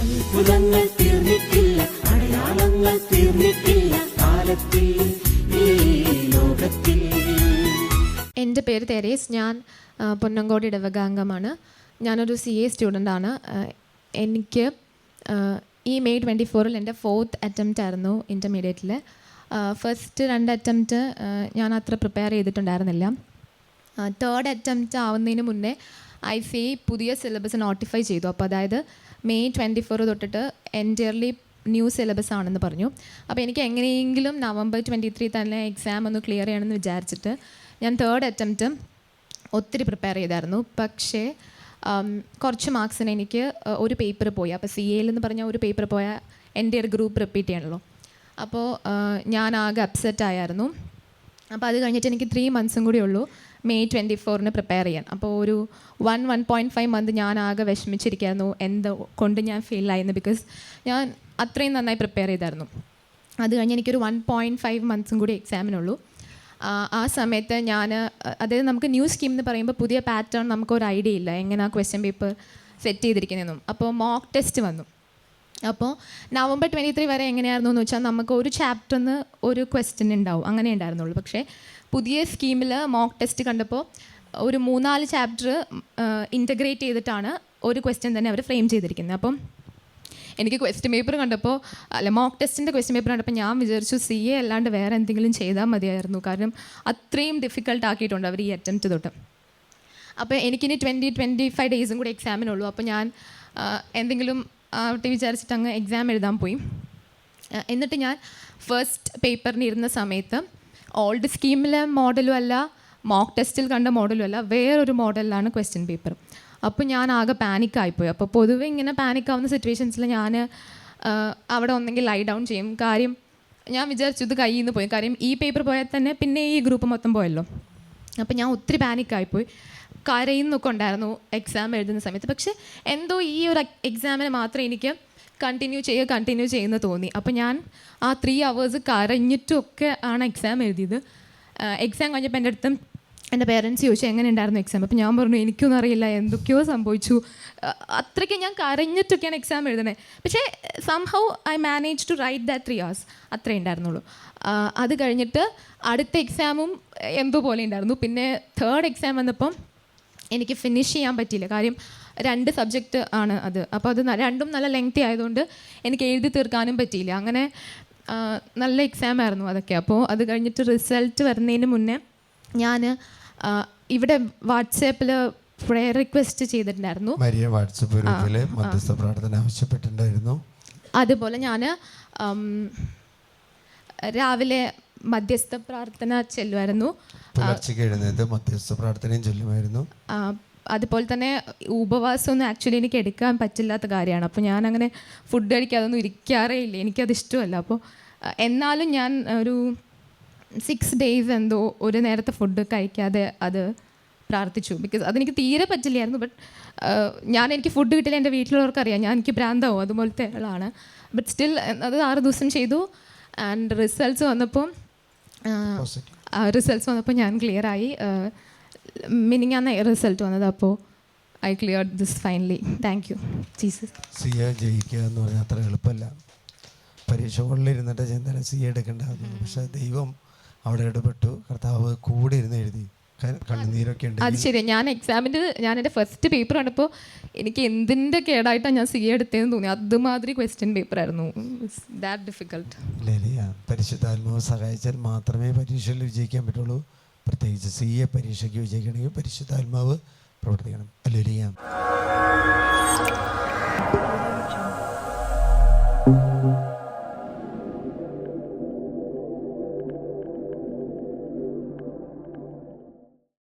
അത്ഭുതങ്ങൾ തീർന്നിട്ടില്ല അടയാളങ്ങൾ തീർന്നിട്ടില്ല കാലത്തിൽ എന്റെ പേര് തെരേസ് ഞാൻ പൊന്നങ്കോട് ഇടവകാംഗമാണ്. ഞാനൊരു സി എ സ്റ്റുഡന്റാണ്. എനിക്ക് ഈ മെയ് ട്വന്റി ഫോറിൽ എന്റെ ഫോർത്ത് അറ്റംപ്റ്റ് ആയിരുന്നു ഇന്റർമീഡിയറ്റിൽ ഫസ്റ്റ് രണ്ട് അറ്റംപ്റ്റ് ഞാൻ അത്ര പ്രിപ്പയർ ചെയ്തിട്ടുണ്ടായിരുന്നില്ല. തേർഡ് അറ്റംപ്റ്റ് ആവുന്നതിന് മുന്നേ ഐ സി പുതിയ സിലബസ് നോട്ടിഫൈ ചെയ്തു. അപ്പോൾ അതായത് മെയ് ട്വന്റി ഫോർ തൊട്ടിട്ട് എന്റയർലി ന്യൂ സിലബസ് ആണെന്ന് പറഞ്ഞു. അപ്പോൾ എനിക്ക് എങ്ങനെയെങ്കിലും നവംബർ ട്വന്റി ത്രീ തന്നെ എക്സാം ഒന്ന് ക്ലിയർ ചെയ്യണമെന്ന് വിചാരിച്ചിട്ട് ഞാൻ തേർഡ് അറ്റംപ്റ്റ് ഒത്തിരി പ്രിപ്പയർ ചെയ്തായിരുന്നു. പക്ഷേ കുറച്ച് മാർക്സിന് എനിക്ക് ഒരു പേപ്പർ പോയി. അപ്പോൾ സി എയിൽ എന്ന് പറഞ്ഞാൽ ഒരു പേപ്പർ പോയാൽ എന്റെ ഒരു ഗ്രൂപ്പ് റിപ്പീറ്റ് ചെയ്യണല്ലോ. അപ്പോൾ ഞാൻ ആകെ അപ്സെറ്റ് ആയായിരുന്നു അപ്പോൾ അത് കഴിഞ്ഞിട്ട് എനിക്ക് ത്രീ മന്ത്സും കൂടി ഉള്ളൂ. മെയ് ട്വന്റി ഫോറിന് പ്രിപ്പയർ ചെയ്യാൻ. അപ്പോൾ ഒരു one one point five month ഞാൻ ആകെ വിഷമിച്ചിരിക്കുകയായിരുന്നു എന്ത് കൊണ്ട് ഞാൻ ഫീൽ ഫെയിലായിരുന്നു ബിക്കോസ് ഞാൻ അത്രയും നന്നായി പ്രിപ്പയർ ചെയ്തായിരുന്നു. അത് കഴിഞ്ഞ് എനിക്കൊരു വൺ പോയിന്റ് ഫൈവ് മന്ത്സും കൂടി എക്സാമിനുള്ളൂ ആ, ആ സമയത്ത് ഞാൻ അതായത് നമുക്ക് ന്യൂ സ്കീം എന്ന് പറയുമ്പോൾ പുതിയ പാറ്റേൺ നമുക്കൊരു ഐഡിയ ഇല്ല. എങ്ങനെ ആ ക്വസ്റ്റ്യൻ പേപ്പർ സെറ്റ് ചെയ്തിരിക്കുന്നതെന്നും. അപ്പോൾ മോക്ക് ടെസ്റ്റ് വന്നു. അപ്പോൾ നവംബർ ട്വന്റി ത്രീ വരെ എങ്ങനെയായിരുന്നു എന്ന് വെച്ചാൽ നമുക്ക് ഒരു ചാപ്റ്ററിന് ഒരു ക്വസ്റ്റ്യൻ ഉണ്ടാവും അങ്ങനെ ഉണ്ടായിരുന്നുള്ളൂ പക്ഷേ പുതിയ സ്കീമിൽ മോക്ക് ടെസ്റ്റ് കണ്ടപ്പോൾ ഒരു മൂന്നാൽ ചാപ്റ്റർ ഇന്റഗ്രേറ്റ് ചെയ്തിട്ടാണ് ഒരു ക്വസ്റ്റ്യൻ തന്നെ അവർ ഫ്രെയിം ചെയ്തിരിക്കുന്നത്. അപ്പം എനിക്ക് ക്വസ്റ്റ്യൻ പേപ്പർ കണ്ടപ്പോൾ അല്ല മോക്ക് ടെസ്റ്റിന്റെ ക്വസ്റ്റ്യൻ പേപ്പർ കണ്ടപ്പോൾ ഞാൻ വിചാരിച്ചു സി എ അല്ലാണ്ട് വേറെ എന്തെങ്കിലും ചെയ്താൽ മതിയായിരുന്നു. കാരണം അത്രയും ഡിഫിക്കൽട്ട് ആക്കിയിട്ടുണ്ട് അവർ ഈ അറ്റംപ്റ്റ് തൊട്ട്. അപ്പോൾ എനിക്കിനി ട്വന്റി ട്വന്റി ഫൈവ് ഡേയ്സും കൂടി എക്സാമിനുള്ളൂ അപ്പോൾ ഞാൻ എന്തെങ്കിലും ആവട്ടെ വിചാരിച്ചിട്ട് അങ്ങ് എക്സാം എഴുതാൻ പോയി. എന്നിട്ട് ഞാൻ ഫസ്റ്റ് പേപ്പറിന് ഇരുന്ന സമയത്ത് ഓൾഡ് സ്കീമിലെ മോഡലും അല്ല മോക്ക് ടെസ്റ്റിൽ കണ്ട മോഡലും അല്ല വേറൊരു മോഡലിലാണ് ക്വസ്റ്റ്യൻ പേപ്പർ അപ്പോൾ ഞാൻ ആകെ പാനിക്കായിപ്പോയി അപ്പോൾ പൊതുവെ ഇങ്ങനെ പാനിക്കാവുന്ന സിറ്റുവേഷൻസിൽ ഞാൻ അവിടെ ഒന്നെങ്കിൽ ലൈ ഡൗൺ ചെയ്യും. കാര്യം ഞാൻ വിചാരിച്ചു ഇത് കയ്യിൽ നിന്ന് പോയി. കാര്യം ഈ പേപ്പർ പോയാൽ തന്നെ പിന്നെ ഈ ഗ്രൂപ്പ് മൊത്തം പോയല്ലോ. അപ്പോൾ ഞാൻ ഒത്തിരി പാനിക്കായിപ്പോയി കരയുന്നൊക്കെ ഉണ്ടായിരുന്നു എക്സാം എഴുതുന്ന സമയത്ത്. പക്ഷേ എന്തോ ഈ ഒരു എക്സാമിന് മാത്രം എനിക്ക് കണ്ടിന്യൂ ചെയ്യുക കണ്ടിന്യൂ ചെയ്യുന്ന തോന്നി. അപ്പോൾ ഞാൻ ആ ത്രീ അവേഴ്സ് കരഞ്ഞിട്ടൊക്കെ ആണ് എക്സാം എഴുതിയത്. എക്സാം കഴിഞ്ഞപ്പോൾ എന്റെ അടുത്തും എന്റെ പേരൻസ് ചോദിച്ചു എങ്ങനെ ഉണ്ടായിരുന്നു എക്സാം അപ്പോൾ ഞാൻ പറഞ്ഞു എനിക്കൊന്നും അറിയില്ല എന്തൊക്കെയോ സംഭവിച്ചു. അത്രയ്ക്ക് ഞാൻ കരഞ്ഞിട്ടൊക്കെയാണ് എക്സാം എഴുതണേ പക്ഷേ somehow I manage to write that three hours അത്രേ ഉണ്ടായിരുന്നുള്ളൂ. അത് കഴിഞ്ഞിട്ട് അടുത്ത എക്സാമും എന്തോ പോലെ ഉണ്ടായിരുന്നു. പിന്നെ തേർഡ് എക്സാം വന്നപ്പം എനിക്ക് ഫിനിഷ് ചെയ്യാൻ പറ്റിയില്ല. കാര്യം രണ്ട് സബ്ജക്റ്റ് ആണ് അത്. അപ്പോൾ അത് രണ്ടും നല്ല ലെങ്തി ആയതുകൊണ്ട് എനിക്ക് എഴുതി തീർക്കാനും പറ്റിയില്ല. അങ്ങനെ നല്ല എക്സാം ആയിരുന്നു അതൊക്കെ. അപ്പോൾ അത് കഴിഞ്ഞിട്ട് റിസൾട്ട് വരുന്നതിന് മുന്നേ ഞാൻ ഇവിടെ വാട്സാപ്പിൽ പ്രയർ റിക്വസ്റ്റ് ചെയ്തിട്ടുണ്ടായിരുന്നു. മരിയ വാട്സപ്പ് ഗ്രൂപ്പിൽ മധ്യസ്ഥ പ്രാർത്ഥന ആവശ്യപ്പെട്ടിട്ടുണ്ടായിരുന്നു. അതുപോലെ ഞാൻ രാവിലെ മധ്യസ്ഥ പ്രാർത്ഥന ചെല്ലുമായിരുന്നു പുലർച്ചയ്ക്ക് എഴുന്നേറ്റ് മധ്യസ്ഥ പ്രാർത്ഥനയും ചൊല്ലുമായിരുന്നു. അതുപോലെ തന്നെ ഉപവാസമൊന്നും ആക്ച്വലി എനിക്ക് എടുക്കാൻ പറ്റില്ലാത്ത കാര്യമാണ്. അപ്പോൾ ഞാൻ അങ്ങനെ ഫുഡ് കഴിക്കാതൊന്നും ഇരിക്കാറേ ഇല്ല. എനിക്കത് ഇഷ്ടമല്ല. അപ്പോൾ എന്നാലും ഞാൻ ഒരു സിക്സ് ഡേയ്സ് എന്തോ ഒരു നേരത്തെ ഫുഡ് കഴിക്കാതെ അത് പ്രാർത്ഥിച്ചു. ബിക്കോസ് അതെനിക്ക് തീരെ പറ്റില്ലായിരുന്നു. ബട്ട് ഞാൻ എനിക്ക് ഫുഡ് കിട്ടില്ല എന്റെ വീട്ടിലുള്ളവർക്ക് അറിയാം. ഞാൻ എനിക്ക് ഭ്രാന്താവും. അതുപോലത്തെ ആളാണ്. ബട്ട് സ്റ്റിൽ അത് ആറ് ദിവസം ചെയ്തു. ആൻഡ് റിസൾട്ട്സ് വന്നപ്പോൾ. റിസൾട്ട്സ് വന്നപ്പോൾ ഞാൻ ക്ലിയർ ആയി മിനിങ്ങാന്ന് റിസൾട്ട് വന്നത്. അപ്പോൾ I clear this finally thank you Jesus C A ജയിക്കുക എന്ന് പറഞ്ഞാൽ അത്ര എളുപ്പമല്ല. പരീക്ഷ ഹോളിലിരുന്നിട്ട് ചിന്തന സി എ എടുക്കേണ്ടതായിരുന്നു പക്ഷേ ദൈവം അവിടെ ഇടപെട്ടു. കർത്താവ് കൂടെ ഇരുന്ന് എഴുതി. ക- ഉണ്ട് അത് ശരി ഞാൻ എക്സാമിന്റെ ഞാൻ എന്റെ ഫസ്റ്റ് പേപ്പർ കണ്ടപ്പോൾ എനിക്ക് എന്തിന്റെ കേടായിട്ടാണ് ഞാൻ സി എടുത്തതെന്ന് തോന്നി. അതുമാതിരി ക്വസ്റ്റ്യൻ പേപ്പർ ആയിരുന്നു. ദാറ്റ് ഡിഫിക്കൾട്ട് പരിശുദ്ധാത്മാവ് സഹായിച്ചാൽ മാത്രമേ പരീക്ഷയിൽ വിജയിക്കാൻ പറ്റുള്ളൂ. പ്രത്യേകിച്ച് സി എ പരീക്ഷയ്ക്ക് വിജയിക്കണമെങ്കിൽ പരിശുദ്ധാത്മാവ് പ്രവർത്തിക്കണം. അല്ലേലിയ